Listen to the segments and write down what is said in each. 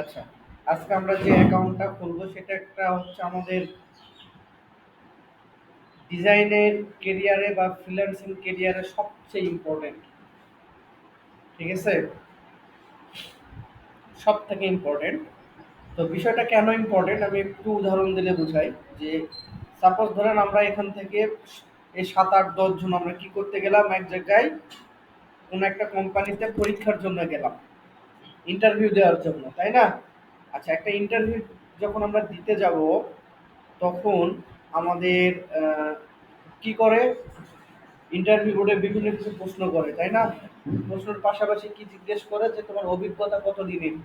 আচ্ছা আজকে আমরা যে অ্যাকাউন্টটা খুলবো সেটা একটা হচ্ছে আমাদের ডিজাইনের কেরিয়ারে বা ফ্রিল্যান্সিং কেরিয়ারে সবচেয়ে ইম্পর্টেন্ট ঠিক আছে? সব থেকে ইম্পর্টেন্ট তো বিষয়টা কেন ইম্পর্টেন্ট আমি একটু উদাহরণ দিলে বুঝাই যে সাপোজ ধরেন আমরা এখান থেকে এই সাত আট দশ জন আমরা কি করতে গেলাম? এক জায়গায় কোনো একটা কোম্পানিতে পরীক্ষার জন্য গেলাম। ইন্টারভিউ দেওয়ার জন্য, তাই না? আচ্ছা একটা ইন্টারভিউ যখন আমরা দিতে যাব, তখন আমাদের কি করে? ইন্টারভিউ বোর্ডে বিভিন্ন কিছু প্রশ্ন করে, তাই না? প্রশ্নের পাশাপাশি কি জিজ্ঞেস করে যে তোমার অভিজ্ঞতা কত দিনের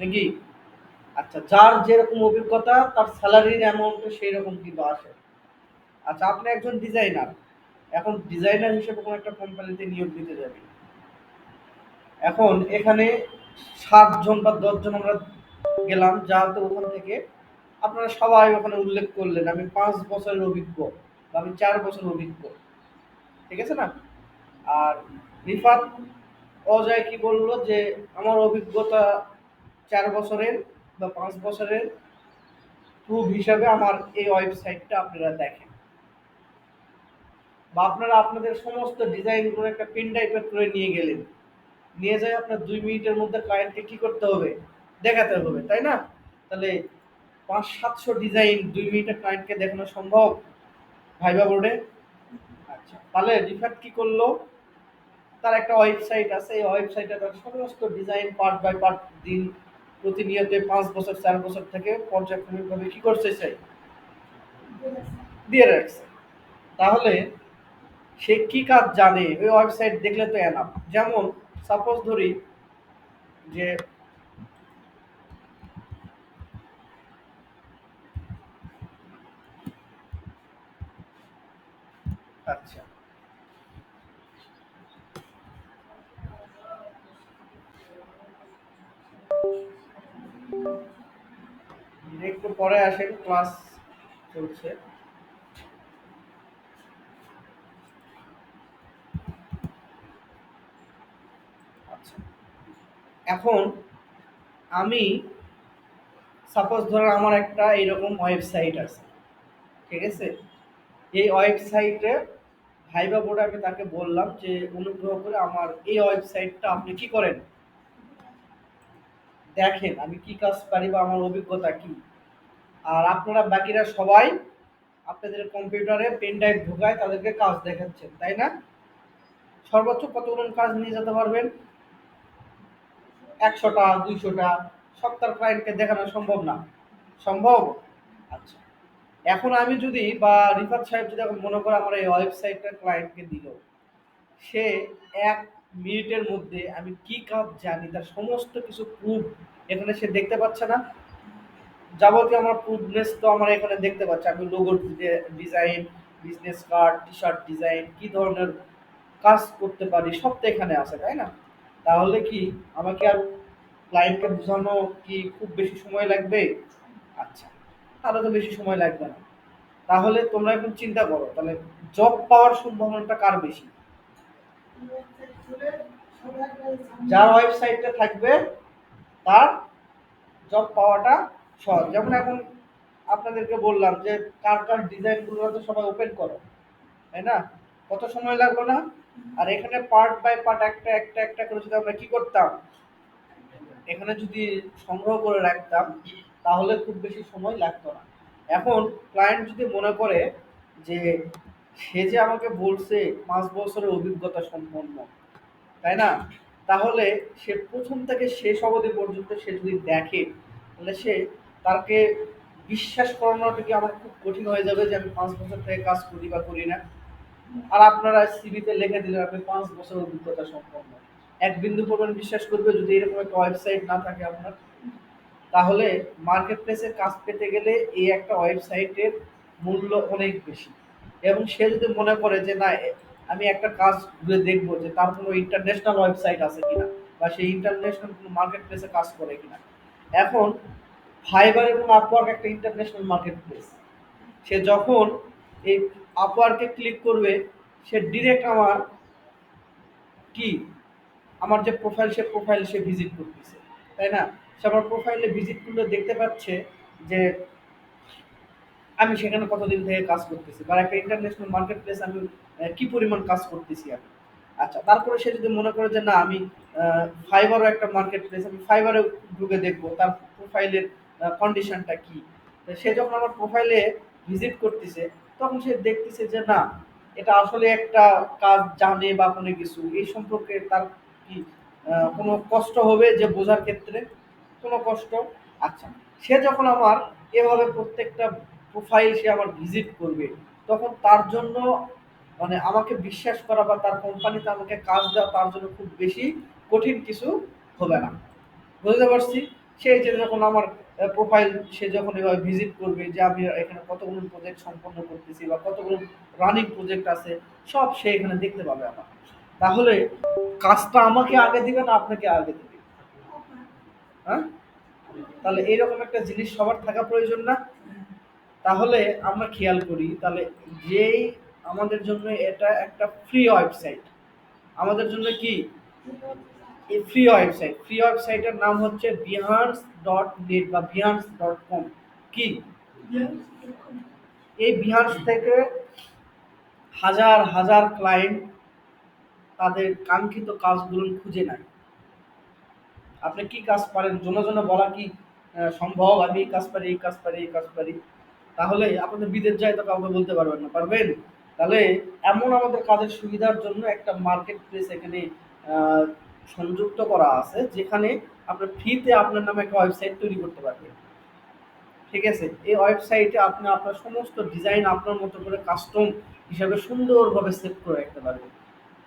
নাকি? আচ্ছা যার যেরকম অভিজ্ঞতা, তার স্যালারির অ্যামাউন্টও সেই রকম কিন্তু আসে। আচ্ছা আপনি একজন ডিজাইনার এখন ডিজাইনার হিসেবে কোনো একটা কোম্পানিতে নিয়োগ দিতে যাবেন। এখন এখানে সাতজন বা দশজন আমরা গেলাম যাতে ওখান থেকে আপনারা সবাই ওখানে উল্লেখ করলেন, আমি পাঁচ বছরের অভিজ্ঞ বা আমি চার বছর অভিজ্ঞ, ঠিক আছে না? আর রিফাত অজয় কি বলল যে, আমার অভিজ্ঞতা চার বছরের বা পাঁচ বছরের প্রুফ হিসাবে আমার এই ওয়েবসাইটটা আপনারা দেখেন। বা আপনারা আপনাদের সমস্ত ডিজাইনগুলো একটা পেন টাইপের করে নিয়ে গেলেন। নিয়ে যায় আপনার দুই মিনিটের মধ্যে ক্লায়েন্টকে কি করতে হবে? দেখাতে হবে, তাই না? তাহলে পাঁচ সাতশো ডিজাইন দুই মিনিটে ক্লায়েন্টকে দেখানো সম্ভব? ভাইবা বোর্ডে আচ্ছা তাহলে রিফাত কি করল? তার একটা ওয়েবসাইট আছে, এই ওয়েবসাইটে তার সমস্ত ডিজাইন পার্ট বাই পার্ট দিন প্রতিনিয়ত পাঁচ বছর, চার বছর থেকে পর্যায়ক্রমিকভাবে কি করছে সে? দিয়ে রাখছে। তাহলে সে কি কাজ জানে? ওই ওয়েবসাইট দেখলে তো এনাফ যেমন সাপোজ ধরি যে আচ্ছা। একটু পরে আসেন ক্লাস চলছে আচ্ছা এখন আমি সাপোজ ধরো আমার একটা এরকম ওয়েবসাইট আছে, ঠিক আছে? এই ওয়েবসাইটে ভাইবা বোর্ডে আমি তাকে বললাম যে, অনুগ্রহ করে আমার এই ওয়েবসাইটটা আপনি কি করেন? দেখেন, আমি কি কাজ পারি বা আমার অভিজ্ঞতা কি? আর আপনারা বাকিরা সবাই আপনাদের কম্পিউটারে পেন ড্রাইভ ঢোকায় তাদেরকে কাজ দেখাচ্ছেন, তাই না? সর্বোচ্চ কতগুলো কাজ নিয়ে যেতে পারবেন? একশোটা, দুইশোটা, সপ্তাহ ক্লায়েন্টকে দেখানো সম্ভব না। সম্ভব? আচ্ছা। এখন আমি যদি বা রিফাত সাহেব যদি এখন মনে করে আমার এই ওয়েবসাইটটা ক্লায়েন্টকে দিল, সে এক মিনিটের মধ্যে আমি কি কাজ জানি, তার সমস্ত কিছু প্রুফ এখানে সে দেখতে পাচ্ছে না। যাবতীয় আমার প্রুফনেস তো আমার এখানে দেখতে পাচ্ছে। আমি logo design business card T shirt design কি ধরনের কাজ করতে পারি, সব তো এখানে আছে, তাই না? তাহলে কি আমাকে আর ক্লায়েন্টকে বোঝানো কি খুব বেশি সময় লাগবে? আচ্ছা তাহলে তো বেশি সময় লাগবে না। তাহলে তোমরা এখন চিন্তা করো, তাহলে জব পাওয়ার সম্ভাবনাটা কার বেশি? যার ওয়েবসাইটটা থাকবে, তার জব পাওয়াটা সহজ। যেমন এখন আপনাদেরকে বললাম যে কার কার ডিজাইনগুলো তো সবাই ওপেন করো, তাই না? কত সময় লাগবে না? আর এখানে পার্ট বাই পার্ট একটা একটা একটা করে যদি আমরা কি করতাম? এখানে যদি সংগ্রহ করে রাখতাম, তাহলে খুব বেশি সময় লাগতো না। এখন ক্লায়েন্ট যদি মনে করে যে, সে যে আমাকে বলছে পাঁচ বছরের অভিজ্ঞতা সম্পন্ন, তাই না? তাহলে সে প্রথম থেকে শেষ অবধি পর্যন্ত সে যদি দেখে, তাহলে সে তাকে বিশ্বাস করানোটা কি আমার খুব কঠিন হয়ে যাবে যে আমি পাঁচ বছর থেকে কাজ করি বা করি না? আর আপনারা সিভিতে লিখে দিলেন আপনি পাঁচ বছর অভিজ্ঞতা সম্পন্ন। এক বিন্দু পরিমাণ বিশ্বাস করবে যদি এরকম একটা ওয়েবসাইট না থাকে আপনার। তাহলে মার্কেট প্লেসে কাজ পেতে গেলে এই একটা ওয়েবসাইটের মূল্য অনেক বেশি। এবং সে যদি মনে করে যে, না আমি একটা কাজ ঘুরে দেখব যে তার কোনো ইন্টারন্যাশনাল ওয়েবসাইট আছে কিনা বা সেই ইন্টারন্যাশনাল কোনো মার্কেট প্লেসে কাজ করে কিনা। এখন ফাইবার এবং আপওয়ার্ক একটা ইন্টারন্যাশনাল মার্কেট প্লেস সে যখন এই আপওয়ার্কে ক্লিক করবে, সে ডিরেক্ট আমার কি? আমার যে প্রোফাইল সে প্রোফাইল সে ভিজিট করতেছে, তাই না? সে আমার প্রোফাইলে ভিজিট করলে দেখতে পাচ্ছে যে আমি সেখানে কতদিন থেকে কাজ করতেছি বা একটা ইন্টারন্যাশনাল মার্কেট প্লেস আমি কি পরিমাণ কাজ করতেছি আমি? আচ্ছা তারপরে সে যদি মনে করে যে না, আমি ফাইবারও একটা মার্কেট প্লেস আমি ফাইবারে ঢুকে দেখব, তার প্রোফাইলের কন্ডিশনটা কি? সে যখন আমার প্রোফাইলে ভিজিট করতেছে তখন সে দেখতেছে যে না, এটা আসলে একটা কাজ জানে বা কোনো কিছু। এই সম্পর্কে তার কি কোনো কষ্ট হবে যে বোঝার ক্ষেত্রে? কোনো কষ্ট? আচ্ছা সে যখন আমার এভাবে প্রত্যেকটা প্রোফাইল সে আমার ভিজিট করবে, তখন তার জন্য মানে আমাকে বিশ্বাস করা বা তার কোম্পানিতে আমাকে কাজ দেওয়া তার জন্য খুব বেশি কঠিন কিছু হবে না। বুঝতে পারছি? সে যে যখন আমার প্রোফাইল সে যখন এভাবে ভিজিট করবে যে আমি এখানে কতগুলো প্রজেক্ট সম্পন্ন করতেছি বা কতগুলো রানিং প্রজেক্ট আছে, সব সে এখানে দেখতে পাবে আমার তাহলে কাজটা আমাকে আগে দিবে না আপনাকে আগে দিবে? হ্যাঁ? তাহলে এইরকম একটা জিনিস সবার থাকা প্রয়োজন না? তাহলে আমরা খেয়াল করি, তাহলে যেই আমাদের জন্য এটা একটা ফ্রি ওয়েবসাইট আমাদের জন্য কি? এই ফ্রি ওয়েবসাইট ফ্রি ওয়েবসাইটের নাম হচ্ছে বিহান্স ডট নেট বা বিহান্স ডট কম কি? এই বিহান্স থেকে হাজার হাজার ক্লায়েন্ট তাদের কাঙ্ক্ষিত কাজগুলো খুঁজে নেয়। আপনি কি কাজ পারেন? জন্য জন্য বলা কি সম্ভব? আমি এই কাজ পারি, এই কাজ পারি, এই কাজ পারি। তাহলে আপনাদের বিদেশ যায় তো কাউকে বলতে পারবেন না, পারবেন? তাহলে এমন আমাদের কাজের সুবিধার জন্য একটা মার্কেট প্লেস এখানে সংযুক্ত করা আছে, যেখানে আপনার ফ্রিতে আপনার নামে একটা ওয়েবসাইট তৈরি করতে পারবেন। ঠিক আছে? এই ওয়েবসাইটে আপনি আপনার সমস্ত ডিজাইন আপনার মতো করে কাস্টম হিসাবে সুন্দরভাবে সেট করে রাখতে পারবেন।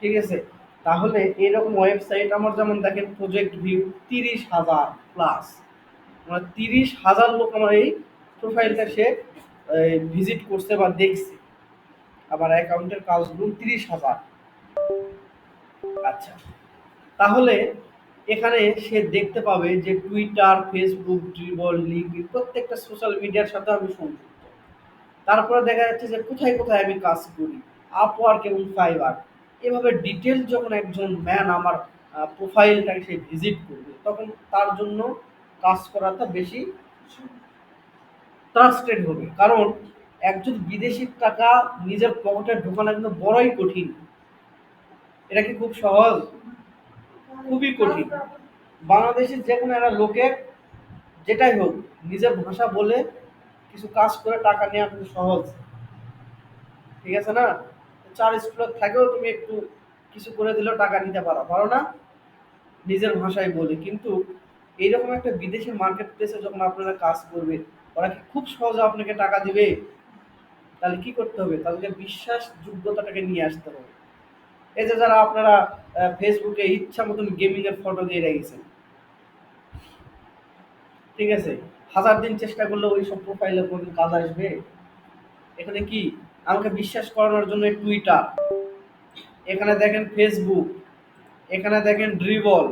ঠিক আছে? তাহলে এরকম ওয়েবসাইট আমার যেমন দেখেন প্রজেক্ট ভিউ তিরিশ হাজার প্লাস মানে তিরিশ হাজার লোক আমার এই প্রোফাইলটা সে ভিজিট করছে বা দেখছে। আমার অ্যাকাউন্টের কাজগুলো তিরিশ হাজার। আচ্ছা। তাহলে এখানে সে দেখতে পাবে যে টুইটার ফেসবুক ড্রিবল লিঙ্ক প্রত্যেকটা সোশ্যাল মিডিয়ার সাথে আমি সংযুক্ত। তারপরে দেখা যাচ্ছে যে কোথায় কোথায় আমি কাজ করি। আপওয়ার্ক এবং ফাইবার এভাবে ডিটেল যখন একজন ম্যান আমার প্রোফাইলটাকে সে ভিজিট করবে, তখন তার জন্য কাজ করাটা বেশি ট্রাস্টেড হবে। কারণ একজন বিদেশির টাকা নিজের পকেটে ঢোকানো কিন্তু বড়ই কঠিন। এটা কি খুব সহজ? খুবই কঠিন। বাংলাদেশের যে কোনো একটা লোকের যেটাই হোক, নিজের ভাষা বলে কিছু কাজ করে টাকা নেওয়া কিন্তু সহজ। ঠিক আছে না? চার স্কুলের থাকেও তুমি একটু কিছু করে দিলেও টাকা নিতে পারো। পারো না? নিজের ভাষায় বলে। কিন্তু এইরকম একটা বিদেশি মার্কেট প্লেসে যখন আপনারা কাজ করবেন, ওরা কি খুব সহজে আপনাকে টাকা দিবে? তাহলে কি করতে হবে? তাদেরকে বিশ্বাস যোগ্যতাটাকে নিয়ে আসতে হবে। এই যে যারা আপনারা ফেসবুকে ইচ্ছা মতন গেমিং এর ফটো দিয়ে রেখেছেন। ঠিক আছে? হাজার দিন চেষ্টা করলে ওই সব প্রোফাইলে কোনদিন কাজ আসবে? এখানে কি? আমাকে বিশ্বাস করানোর জন্য টুইটার এখানে দেখেন ফেসবুক এখানে দেখেন ড্রিবল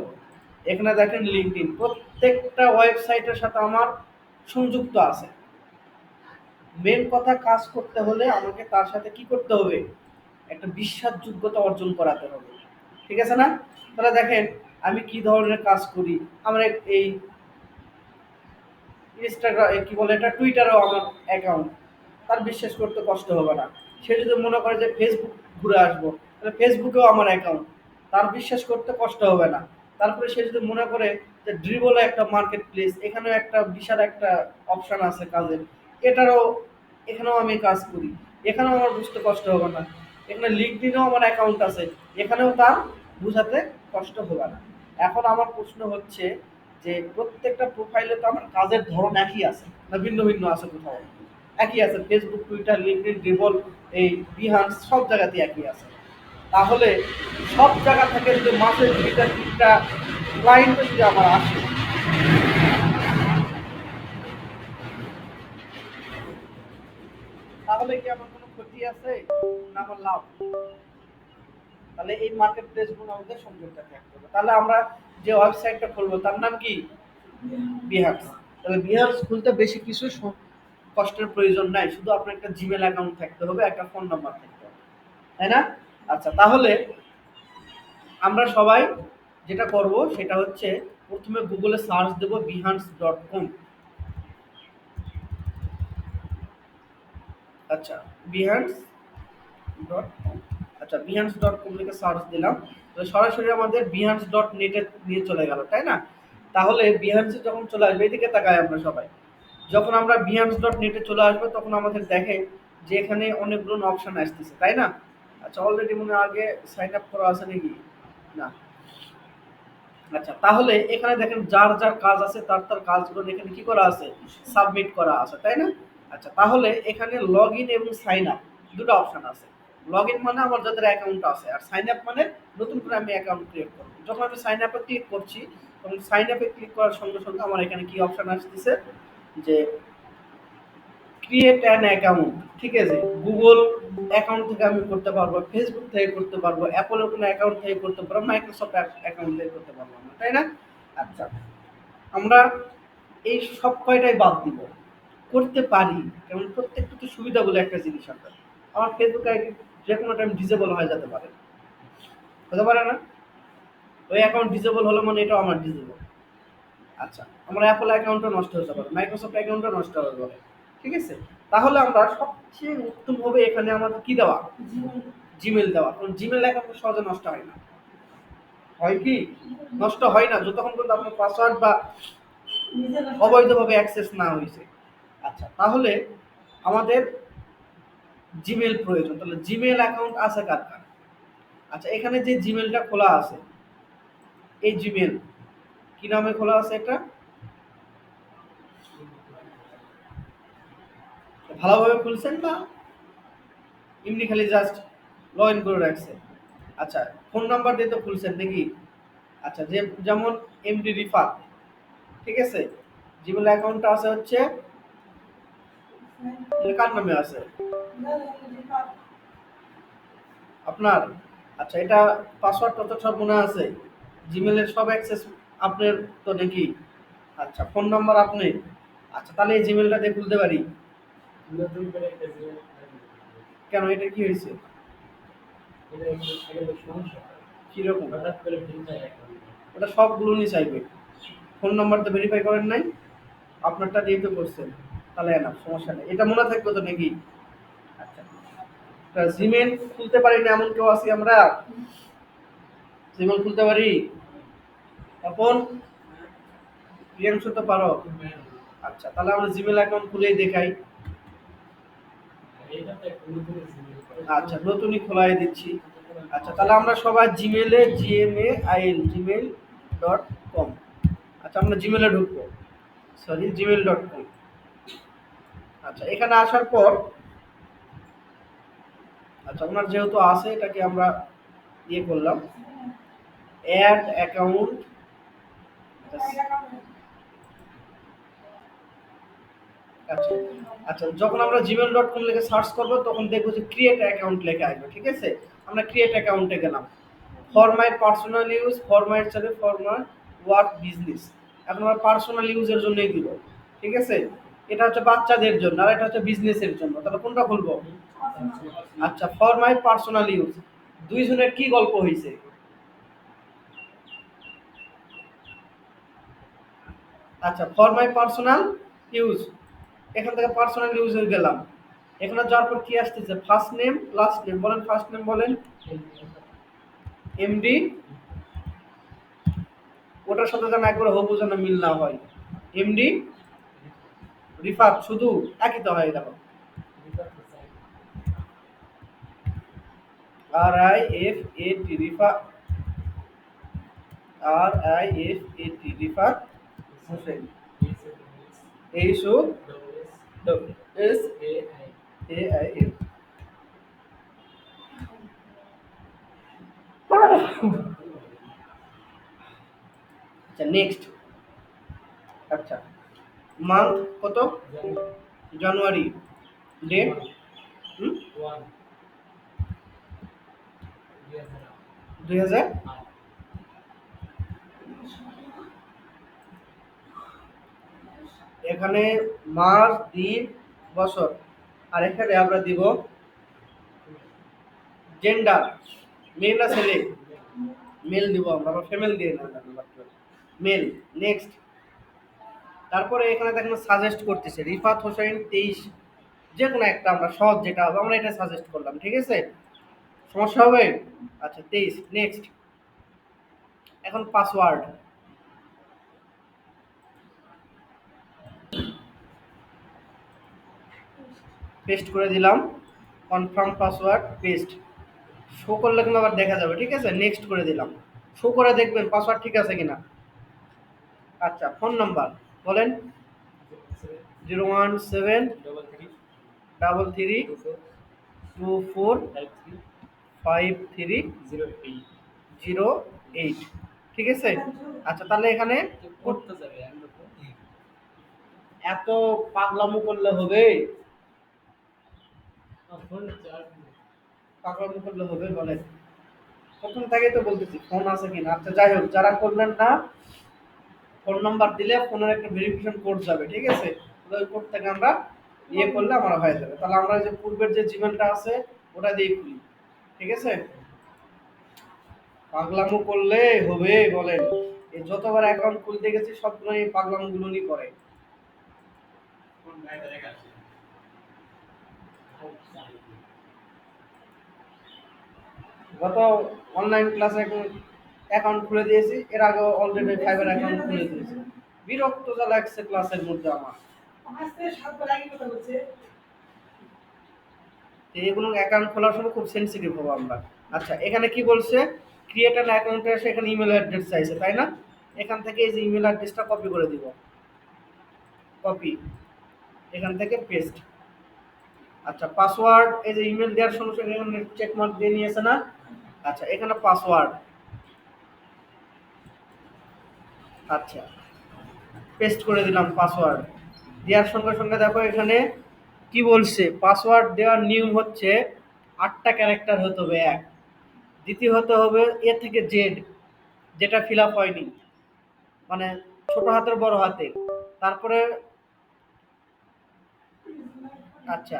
এখানে দেখেন লিঙ্কডিন প্রত্যেকটা ওয়েবসাইটের সাথে আমার সংযুক্ত আছে। মেন কথা, কাজ করতে হলে আমাকে তার সাথে কি করতে হবে? একটা বিশ্বাসযোগ্যতা অর্জন করাতে হবে। ঠিক আছে না? তাহলে দেখেন, আমি কি ধরনের কাজ করি? আমার এই ইনস্টাগ্রাম কি বলে এটা? টুইটারও আমার অ্যাকাউন্ট তার বিশ্বাস করতে কষ্ট হবে না। সে যদি মনে করে যে ফেসবুক ঘুরে আসব, তাহলে ফেসবুকেও আমার অ্যাকাউন্ট তার বিশ্বাস করতে কষ্ট হবে না। তারপরে সে যদি মনে করে যে ড্রিবলে একটা মার্কেট প্লেস এখানেও একটা বিশাল একটা অপশন আছে কাজের। এটারও, এখানেও আমি কাজ করি। এখানেও আমার বুঝতে কষ্ট হবে না। এখানে লিঙ্কডিনেও আমার অ্যাকাউন্ট আছে। এখানেও তার বুঝাতে কষ্ট হবে না। এখন আমার প্রশ্ন হচ্ছে যে, প্রত্যেকটা প্রোফাইলে তো আমার কাজের ধরন একই আছে, না ভিন্ন ভিন্ন আছে কোথাও? একই আছে ফেসবুক টুইটার লিঙ্কডিন ড্রিবল এই বিহান্স সব জায়গাতে একই আছে। তাহলে সব জায়গা থেকে যদি মাসে দুইটা, তিনটা ক্লায়েন্ট যদি আমার আসে, তাহলে কি আমার ক্ষতি আছে? না লাভ। তাহলে এই মার্কেট প্লেসগুলো আমাদের সংযুক্ত থাকতে হবে তাহলে আমরা যে ওয়েবসাইটটা খুলবো, তার নাম কি? বিহার্স তাহলে বিহার্স খুলতে বেশি কিছু কষ্টের প্রয়োজন নাই। শুধু আপনার একটা জিমেল অ্যাকাউন্ট থাকতে হবে, একটা ফোন নাম্বার থাকতে হবে। তাই না? আচ্ছা তাহলে আমরা সবাই যেটা করব, সেটা হচ্ছে প্রথমে গুগলে সার্চ দেবো বিহান্স ডট কম আচ্ছা বিহান্স ডট কম আচ্ছা বিহান্স ডট কম লিখে সার্চ দিলাম। তো সরাসরি আমাদের বিহান্স ডট নেটে নিয়ে চলে গেল, তাই না? তাহলে বিহান্সে যখন চলে আসবে, এদিকে তাকায় আমরা সবাই। যখন আমরা বিহান্স ডট নেটে চলে আসব, তখন আমাদের দেখে যে এখানে অনেকগুলো অপশন আসতেছে, তাই না? আচ্ছা অলরেডি মনে আগে সাইন আপ করা আছে নাকি? না। আচ্ছা তাহলে এখানে দেখেন যার যার কাজ আছে, তার তার কাজগুলো এখানে কি করা আছে? সাবমিট করা আছে, তাই না? আচ্ছা তাহলে এখানে লগ ইন এবং সাইন আপ দুটো অপশন আছে। লগ ইন মানে আমার যাদের অ্যাকাউন্ট আছে, আর সাইন আপ মানে নতুন করে আমি অ্যাকাউন্ট ক্রিয়েট করব। যখন আমি সাইন আপে ক্লিক করছি, তখন সাইন আপে ক্লিক করার সঙ্গে সঙ্গে আমার এখানে কি অপশন আসতেছে? যে ক্রিয়েট অ্যান অ্যাকাউন্ট ঠিক আছে? গুগল অ্যাকাউন্ট থেকে আমি করতে পারব ফেসবুক থেকে করতে পারব অ্যাপলের কোনো অ্যাকাউন্ট থেকে করতে পারব মাইক্রোসফট অ্যাকাউন্ট থেকে করতে পারব আমরা, তাই না? আচ্ছা আমরা এই সব কয়টাই বাদ দিব। করতে পারি। কারণ প্রত্যেকটা তো সুবিধা বলে একটা জিনিস আছে আমার ফেসবুক আইডি যে কোনো টাইম ডিজেবল হয়ে যেতে পারে। হতে পারে না? ওই অ্যাকাউন্ট ডিজেবল হলো মানে এটাও আমার ডিজেবল আচ্ছা আমার অ্যাপল অ্যাকাউন্টও নষ্ট হতে পারে মাইক্রোসফট অ্যাকাউন্টও নষ্ট হতে পারে। ঠিক আছে? তাহলে আমরা সবচেয়ে উত্তম হবে এখানে আমাদের কি দেওয়া? জিমেল দেওয়া। কারণ জিমেল অ্যাকাউন্ট সহজে নষ্ট হয় না। হয় কি? নষ্ট হয় না। যতক্ষণ পর্যন্ত আপনার পাসওয়ার্ড বা অবৈধভাবে অ্যাক্সেস না হয়েছে। আচ্ছা তাহলে আমাদের জিমেল প্রয়োজন, তাহলে জিমেল অ্যাকাউন্ট আছে কার কার? আচ্ছা এখানে যে জিমেলটা খোলা আছে, এই জিমেল কি নামে খোলা আছে এটা? ভালোভাবে খুলছেন না? এমনি খালি জাস্ট লগ ইন করে রাখছেন আচ্ছা ফোন নাম্বার দিয়ে তো খুলছেন নাকি? আচ্ছা যে, যেমন এমডি রিফাত ঠিক আছে? জিমেল অ্যাকাউন্টটা আছে হচ্ছে কার নামে আছে? আপনার? আচ্ছা এটা পাসওয়ার্ড কত সব মনে আছে। জিমেলের সব অ্যাক্সেস আপনার তো নাকি আচ্ছা ফোন নাম্বার আপনি? আচ্ছা তাহলে এই জিমেলটা দিয়ে খুলতে পারি। কেন, এটা কি হয়েছে? কীরকম? ওটা সবগুলো নিয়ে চাইবে। ফোন নাম্বার তো ভেরিফাই করেন নাই। আপনারটা দিয়ে তো করছেন। তাহলে না, সমস্যা নেই। এটা মনে থাকবে তো নাকি? আচ্ছা। জিমেল খুলতে পারি না এমন কেউ আছি আমরা? জিমেল খুলতে পারি? তখন প্রিয়াংশু তো পারো? আচ্ছা তাহলে আমরা জিমেল অ্যাকাউন্ট খুলেই দেখাই। আচ্ছা নতুনই খোলাই দিচ্ছি। আচ্ছা তাহলে আমরা সবাই জিমেলে G M A I L Gmail dot com আচ্ছা আমরা জিমেলে ঢুকবো। সরি জিমেল ডট কম আচ্ছা এখানে আসার পর আচ্ছা আপনার যেহেতু আছে, এটাকে আমরা ইয়ে করলাম অ্যাড অ্যাকাউন্ট আচ্ছা আচ্ছা যখন আমরা জিমেল ডট কম লিখে সার্চ করব, তখন দেখব যে ক্রিয়েট অ্যাকাউন্ট লেখা আসবে, ঠিক আছে? আমরা ক্রিয়েট অ্যাকাউন্টে গেলাম। For my personal use for my হিসাবে ফর মাই ওয়ার্ক বিজনেস এখন আমরা পার্সোনাল ইউজের জন্যই দিব ঠিক আছে? এটা হচ্ছে বাচ্চাদের জন্য, আর এটা হচ্ছে বিজনেসের জন্য। তাহলে কোনটা খুলবো? আচ্ছা ফর মাই পার্সোনাল ইউজ দুইজনের কি গল্প হয়েছে আচ্ছা ফর মাই পার্সোনাল ইউজ এখান থেকে পার্সোনাল ইউজে গেলাম। এখানে যাওয়ার পর কি আসতেছে? ফার্স্ট নেম লাস্ট নেম বলেন ফার্স্ট নেম বলেন। এমডি ওটার সাথে যেন একবার হবু যেন মিল না হয়। এমডি রিফাত, শুধু একই তো হয় দেখো। R I F A T Rifa R I F A T Rifat. Hossain H O S A I F আচ্ছা নেক্সট আচ্ছা। মান্থ কত? জানুয়ারি। ডে? হুম? দুই হাজার? এখানে মাস, দিন, বছর। আর এখানে আমরা দিব জেন্ডার মেয়ে না ছেলে? মেল দিব আমরা ফিমেল দিয়ে না মেল নেক্সট তারপরে এখানে দেখেন সাজেস্ট করতেছে, রিফাত হোসেন তেইশ যে কোনো একটা আমরা সহজ যেটা হবে, আমরা এটা সাজেস্ট করলাম, ঠিক আছে? সমস্যা হবে? আচ্ছা তেইশ নেক্সট এখন পাসওয়ার্ড পেস্ট করে দিলাম কনফার্ম পাসওয়ার্ড পেস্ট শো করলে কিন্তু আবার দেখা যাবে, ঠিক আছে? নেক্সট করে দিলাম। শো করে দেখবেন পাসওয়ার্ড ঠিক আছে কিনা? আচ্ছা ফোন নাম্বার বলেন। Zero one seven double three two four five three zero eight. Zero eight ঠিক আছে? আচ্ছা তাহলে এখানে করতে যাবে এত পাগলামো করলে হবে? পাগলামো করলে হবে বলেন প্রথম থেকে তো বলতেছি, ফোন আছে কিনা? আচ্ছা যাই হোক, যারা করবেন না ফোন নাম্বার দিলে ফোনের একটা ভেরিফিকেশন কোড যাবে, ঠিক আছে? ওই কোড থেকে আমরা ইয়ে করলে আমার হয়ে যাবে। তাহলে আমরা যে পূর্বের যে জিমেলটা আছে, ওটা দিয়ে খুলি, ঠিক আছে? পাগলামো করলে হবে, বলেন। এই যতবার অ্যাকাউন্ট খুলতে গেছি, সবগুলো এই নিয়ে করে। গত অনলাইন ক্লাসে অ্যাকাউন্ট খুলে দিয়েছি। এর আগে অলরেডি ফাইবার অ্যাকাউন্ট খুলে দিয়েছি। বিরক্ত যা লাগছে ক্লাসের মধ্যে আমার। এগুলো অ্যাকাউন্ট খোলার সময় খুব সেন্সিটিভ হব আমরা। আচ্ছা এখানে কি বলছে? ক্রিয়েট অ্যান অ্যাকাউন্টে এসে এখানে ইমেল অ্যাড্রেস চাইছে, তাই না? এখান থেকে এই যে ইমেল অ্যাড্রেসটা কপি করে দিব। কপি এখান থেকে পেস্ট আচ্ছা পাসওয়ার্ড এই যে ইমেল দেওয়ার সঙ্গে সঙ্গে এখানে চেক মার্ক দিয়ে নিয়েছে না? আচ্ছা এখানে পাসওয়ার্ড আচ্ছা। পেস্ট করে দিলাম পাসওয়ার্ড দেওয়ার সঙ্গে সঙ্গে দেখো এখানে কি বলছে পাসওয়ার্ড দেওয়ার নিয়ম হচ্ছে আটটা ক্যারেক্টার হতে হবে এক। দ্বিতীয় হতে হবে এ থেকে জেড যেটা ফিল আপ হয়নি। মানে ছোট হাতের বড় হাতে। তারপরে আচ্ছা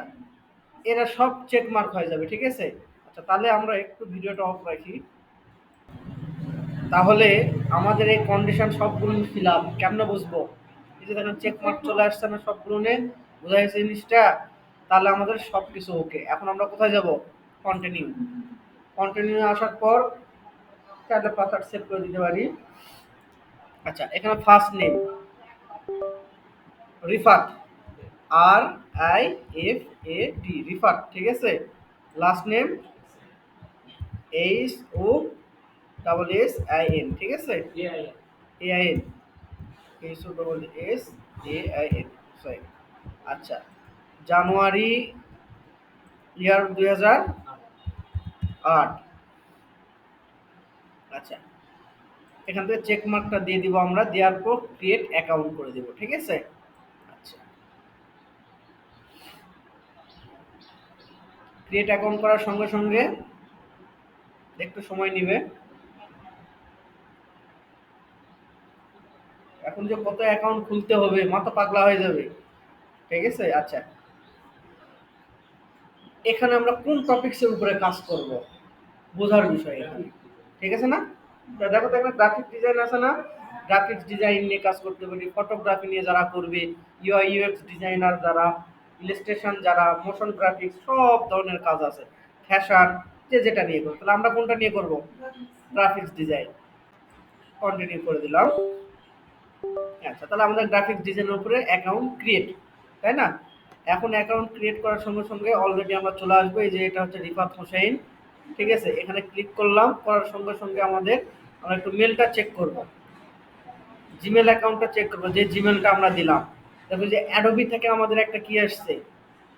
এরা সব চেক মার্ক হয়ে যাবে, ঠিক আছে? আচ্ছা তাহলে আমরা একটু ভিডিওটা অফ রাখি। তাহলে আমাদের এই কন্ডিশন সবগুলো ফিল আপ কেমনে বুঝব? এই যে চেক মার্ক চলে আসছে না সবগুলো বোঝা গেছে জিনিসটা? তাহলে আমাদের সব কিছু ওকে এখন আমরা কোথায় যাব? কন্টিনিউ কন্টিনিউ আসার পর চারটা পাসওয়ার্ড সেভ করে দিতে পারি। আচ্ছা এখানে first name Rifat R I F A T Rifat ঠিক আছে? Last name H O double S I N ঠিক আছে? A I N H double S A I N sorry আচ্ছা জানুয়ারি ইয়ার দুই হাজার আট। আচ্ছা এখান থেকে চেক মার্কটা দিয়ে দিব আমরা দেওয়ার পর ক্রিয়েট অ্যাকাউন্ট করে দিব ঠিক আছে? আচ্ছা। ক্রিয়েট অ্যাকাউন্ট করার সঙ্গে সঙ্গে একটু সময় নেবে। এখন যে কত অ্যাকাউন্ট খুলতে হবে, মাথা পাগলা হয়ে যাবে। ঠিক আছে? আচ্ছা। এখানে আমরা কোন টপিক্সের উপরে কাজ করব? বোঝার বিষয় ঠিক আছে না? দেখো এখানে গ্রাফিক ডিজাইন আছে না? গ্রাফিক্স ডিজাইন নিয়ে কাজ করতে পারি ফটোগ্রাফি নিয়ে যারা করবে ইউআই ইউএক্স ডিজাইনার যারা ইলাস্ট্রেশন যারা মোশন গ্রাফিক্স সব ধরনের কাজ আছে। ফ্যাশন যে যেটা নিয়ে করব তাহলে আমরা কোনটা নিয়ে করব? গ্রাফিক্স ডিজাইন কন্টিনিউ করে দিলাম। আচ্ছা তাহলে আমাদের গ্রাফিক্স ডিজাইনের উপরে অ্যাকাউন্ট ক্রিয়েট তাই না? এখন অ্যাকাউন্ট ক্রিয়েট করার সঙ্গে সঙ্গে অলরেডি আমরা চলে আসব, এই যে এটা হচ্ছে রিফাত হোসেন, ঠিক আছে? এখানে ক্লিক করলাম, করার সঙ্গে সঙ্গে আমাদের আমরা একটু মেলটা চেক করব। জিমেল অ্যাকাউন্টটা চেক করব, যে জিমেলটা আমরা দিলাম। দেখো যে অ্যাডোবি থেকে আমাদের একটা কি আসছে।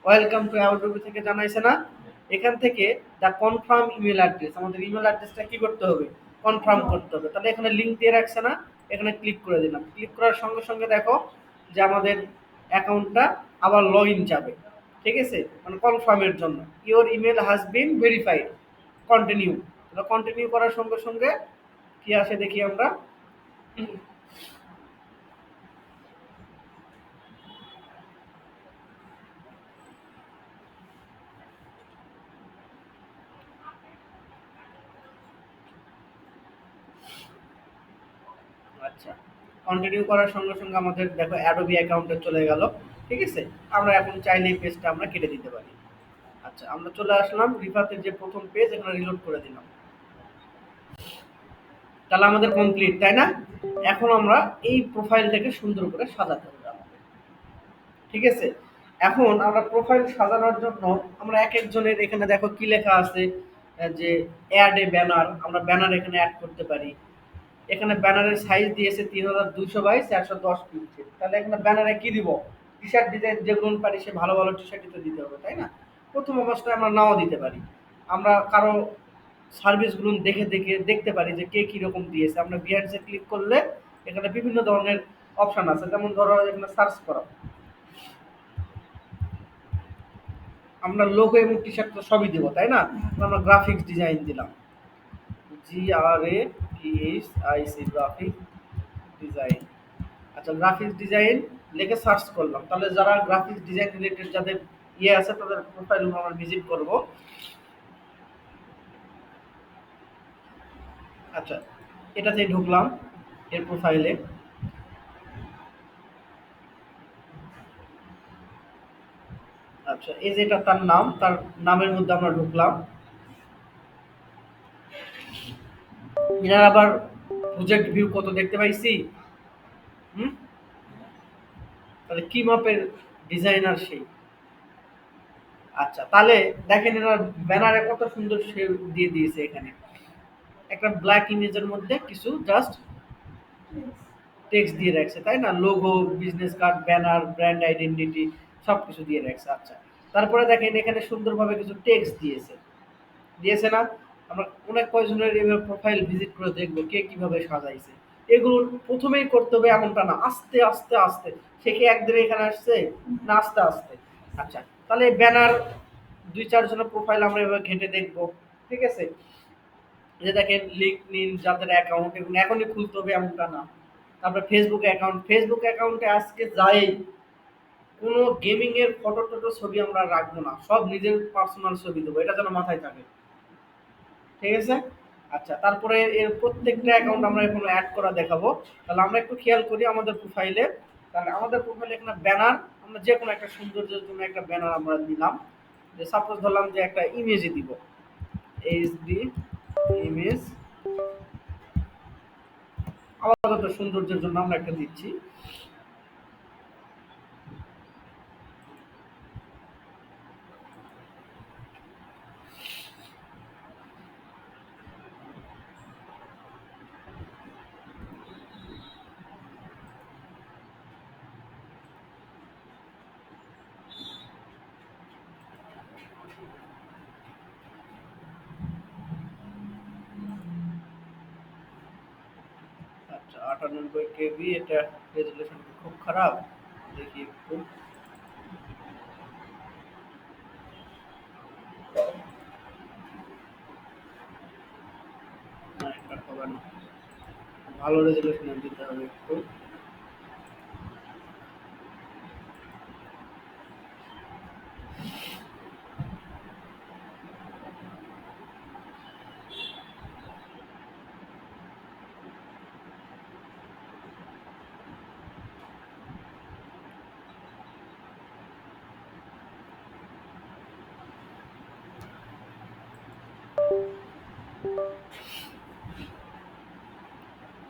ওয়েলকাম টু অ্যাডোবি থেকে জানাইছে না? এখান থেকে দ্য কনফার্ম ইমেল অ্যাড্রেস আমাদের ইমেল অ্যাড্রেসটা কি করতে হবে? কনফার্ম করতে হবে। তাহলে এখানে লিঙ্ক দিয়ে রাখছে না? এখানে ক্লিক করে দিলাম। ক্লিক করার সঙ্গে সঙ্গে দেখো যে আমাদের অ্যাকাউন্টটা আবার লগ ইন যাবে। ঠিক আছে? মানে কনফার্মের জন্য। Your email has been verified continue continue করার সঙ্গে সঙ্গে কি আসে দেখি আমরা? আচ্ছা। কন্টিনিউ করার সঙ্গে সঙ্গে আমাদের দেখো অ্যাডোবি অ্যাকাউন্টে চলে গেল। ঠিক আছে? আমরা এখন চাইলে এই পেজটা আমরা কেটে দিতে পারি। আচ্ছা আমরা চলে আসলাম রিফাতের যে প্রথম পেজ এখানে রিলোড করে দিলাম। তাহলে আমাদের কমপ্লিট তাই না? এখন আমরা এই প্রোফাইলটাকে সুন্দর করে সাজাতে হবে ঠিক আছে? এখন আমরা প্রোফাইল সাজানোর জন্য আমরা এক একজনের এখানে দেখো কি লেখা আছে, যে অ্যাড এ ব্যানার আমরা ব্যানার এখানে অ্যাড করতে পারি। এখানে ব্যানারের সাইজ দিয়েছে তিন হাজার দুশো বাই চারশো দশ পিক্সেল তাহলে এখানে ব্যানারে কি দিব? টি শার্ট ডিজাইন যেগুলো পারি সে ভালো ভালো টি শার্টই তো দিতে হবে, তাই না? প্রথম অবস্থায় আমরা নাও দিতে পারি। আমরা কারও সার্ভিসগুলো দেখে দেখে দেখতে পারি যে কে কীরকম দিয়েছে। আমরা বিহাইন্ডসে ক্লিক করলে এখানে বিভিন্ন ধরনের অপশান আছে। যেমন ধরো এখানে সার্চ করা। আমরা লোগো এবং টি শার্ট তো সবই দেবো, তাই না? আমরা গ্রাফিক্স ডিজাইন দিলাম। G R A T H I C graphic design আচ্ছা গ্রাফিক্স ডিজাইন লিখে সার্চ করলাম। তাহলে যারা গ্রাফিক্স ডিজাইন রিলেটেড যাদের ইয়ে আছে, তাদের প্রোফাইলগুলো আমরা ভিজিট করব। আচ্ছা এটাতেই ঢুকলাম এর প্রোফাইলে আচ্ছা এই যেটা তার নাম, তার নামের মধ্যে আমরা ঢুকলাম। এনার আবার প্রজেক্ট ভিউ কত দেখতে পাইছি? হুম? তাহলে কি মাপের ডিজাইনার সেই? আচ্ছা তাহলে দেখেন এনার ব্যানারে কত সুন্দর সে দিয়ে দিয়েছে এখানে। একটা ব্ল্যাক ইমেজের মধ্যে কিছু জাস্ট টেক্সট দিয়ে রাখছে, তাই না? Logo business card banner brand identity সব কিছু দিয়ে রাখছে আচ্ছা। তারপরে দেখেন এখানে সুন্দরভাবে কিছু টেক্সট দিয়েছে। দিয়েছে না? আমরা অনেক কয়জনের এবার প্রোফাইল ভিজিট করে দেখব কে কীভাবে সাজাইছে। এগুলো প্রথমেই করতে হবে এমনটা না, আস্তে আস্তে আস্তে। সে কি একদিনে এখানে আসছে? না, আস্তে আস্তে। আচ্ছা তাহলে ব্যানার দুই, চারজনের প্রোফাইল আমরা এবার ঘেঁটে দেখব, ঠিক আছে? যে দেখেন লিঙ্ক নিন যাদের অ্যাকাউন্ট এগুলো এখনই খুলতে হবে এমনটা না। তারপরে ফেসবুক অ্যাকাউন্ট ফেসবুক অ্যাকাউন্টে আজকে যাই, কোনো গেমিংয়ের ফটো টটো ছবি আমরা রাখব না, সব নিজের পার্সোনাল ছবি দেবো, এটা যেন মাথায় থাকে। ঠিক আছে? আচ্ছা তারপরে এর প্রত্যেকটা অ্যাকাউন্ট আমরা এখন অ্যাড করা দেখাবো। তাহলে আমরা একটু খেয়াল করি আমাদের প্রোফাইলে তাহলে আমাদের প্রোফাইলে এখানে ব্যানার আমরা যে কোনো একটা সৌন্দর্যের জন্য একটা ব্যানার আমরা দিলাম। যে সাপোজ ধরলাম যে একটা ইমেজই দিব। এইচ এইচডি ইমেজ আপাতত সৌন্দর্যের জন্য আমরা একটা দিচ্ছি আচ্ছা আটানব্বই কেবি এটা রেজুলেশন খুব খারাপ। দেখি একটু। ভালো রেজুলেশন দিতে হবে একটু।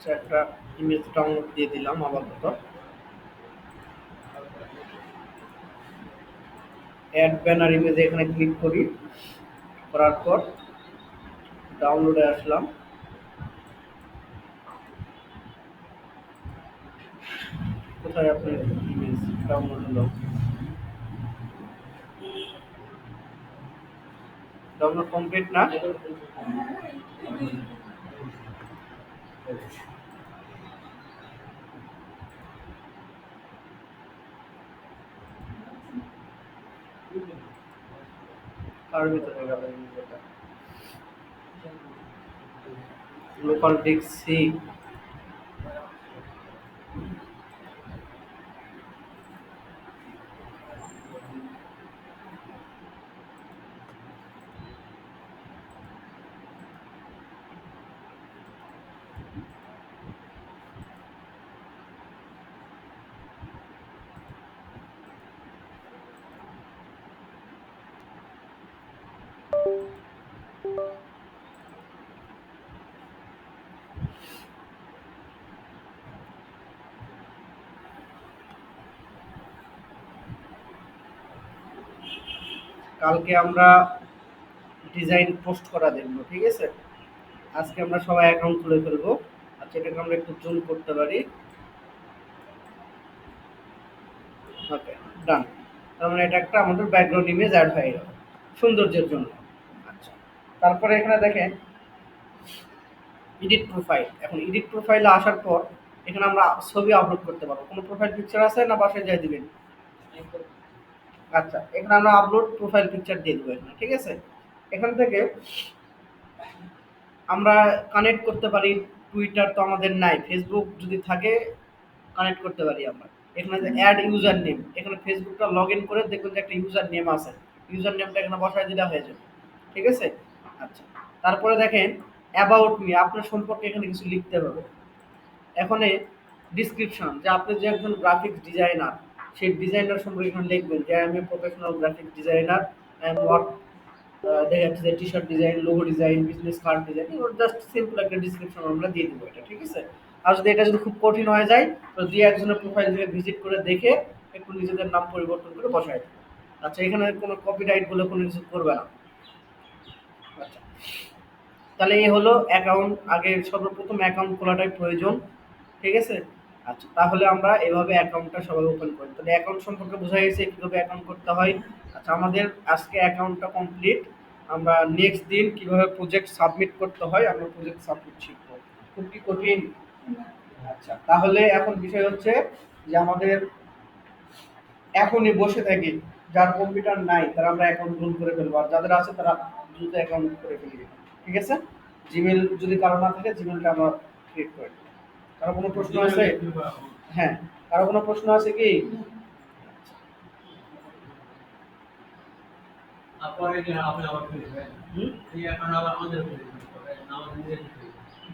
আচ্ছা একটা ইমেজ ডাউনলোড দিয়ে দিলাম আপাতত। অ্যাড ব্যানার ইমেজে এখানে ক্লিক করি, করার পর ডাউনলোডে আসলাম। কোথায় আপনার ইমেজ ডাউনলোড হলো? ডাউনলোড কমপ্লিট না? কার ভিতরে গেল লোকাল ডিস্ক সি কালকে আমরা ডিজাইন পোস্ট করা দেখব, ঠিক আছে? আজকে আমরা সবাই অ্যাকাউন্ট খুলে ফেলব। আচ্ছা এটাকে আমরা একটু জুম করতে পারি। ওকে ডান তার মানে এটা একটা আমাদের ব্যাকগ্রাউন্ড ইমেজ অ্যাড হয়ে গেল, সৌন্দর্যের জন্য। আচ্ছা তারপরে এখানে দেখেন এডিট প্রোফাইল এখন এডিট প্রোফাইলে আসার পর এখানে আমরা ছবি আপলোড করতে পারব। কোনো প্রোফাইল পিকচার আছে না বাসায় যাই দিবেন? আচ্ছা এখানে আমরা আপলোড প্রোফাইল পিকচার দিয়ে দেবো এখানে, ঠিক আছে? এখান থেকে আমরা কানেক্ট করতে পারি টুইটার তো আমাদের নাই ফেসবুক যদি থাকে কানেক্ট করতে পারি আমরা। এখানে যে অ্যাড ইউজার নেম এখানে ফেসবুকটা লগ ইন করে দেখবেন যে একটা ইউজার নেম আছে। ইউজার নেমটা এখানে বসায় দিলে হয়ে যাবে, ঠিক আছে? আচ্ছা তারপরে দেখেন অ্যাবাউট মি আপনার সম্পর্কে এখানে কিছু লিখতে হবে। এখানে ডিসক্রিপশন যে আপনি যে একজন গ্রাফিক্স ডিজাইনার সেই ডিজাইনার সম্পর্কে এখানে লিখবেন যে, আমি professional graphic designer I am work দেখা যাচ্ছে যে T shirt design logo design business card design এগুলো জাস্ট সিম্পল একটা ডিসক্রিপশন আমরা দিয়ে দেবো এটা, ঠিক আছে? আর যদি এটা যদি খুব কঠিন হয়ে যায়, তো দুই একজনের প্রোফাইল থেকে ভিজিট করে দেখে একটু নিজেদের নাম পরিবর্তন করে বসায় দেবে। আচ্ছা এখানে কোনো কপিরাইট বলে কোনো কিছু করবে না। আচ্ছা তাহলে এই হলো অ্যাকাউন্ট আগে সর্বপ্রথম অ্যাকাউন্ট খোলাটাই প্রয়োজন, ঠিক আছে? আচ্ছা তাহলে আমরা এভাবে অ্যাকাউন্টটা সবাই ওপেন করি। তাহলে অ্যাকাউন্ট সম্পর্কে বোঝা গেছে কীভাবে অ্যাকাউন্ট করতে হয়। আচ্ছা আমাদের আজকে অ্যাকাউন্টটা কমপ্লিট আমরা নেক্সট দিন কীভাবে প্রজেক্ট সাবমিট করতে হয়, আমরা প্রজেক্ট সাবমিট শিখব। খুব কি কঠিন? আচ্ছা তাহলে এখন বিষয় হচ্ছে যে আমাদের এখনই বসে থাকি, যার কম্পিউটার নাই, তারা আমরা অ্যাকাউন্ট গ্রহণ করে ফেলব। আর যাদের আছে, তারা দ্রুত অ্যাকাউন্ট করে ফেলি ঠিক আছে? জিমেল যদি কারও না থাকে জিমেলটা আমরা ক্রিয়েট করে কারও কোনো প্রশ্ন আছে? হ্যাঁ কারও কোনো প্রশ্ন আছে কি।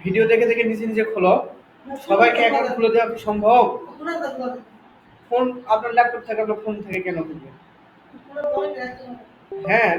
ভিডিও দেখে দেখে নিজে নিজে খোলো। সবাইকে অ্যাকাউন্ট খুলে দেওয়া কি সম্ভব? ফোন আপনার ল্যাপটপ থেকে আপনার ফোন থেকে কেন খুলবেন? হ্যাঁ?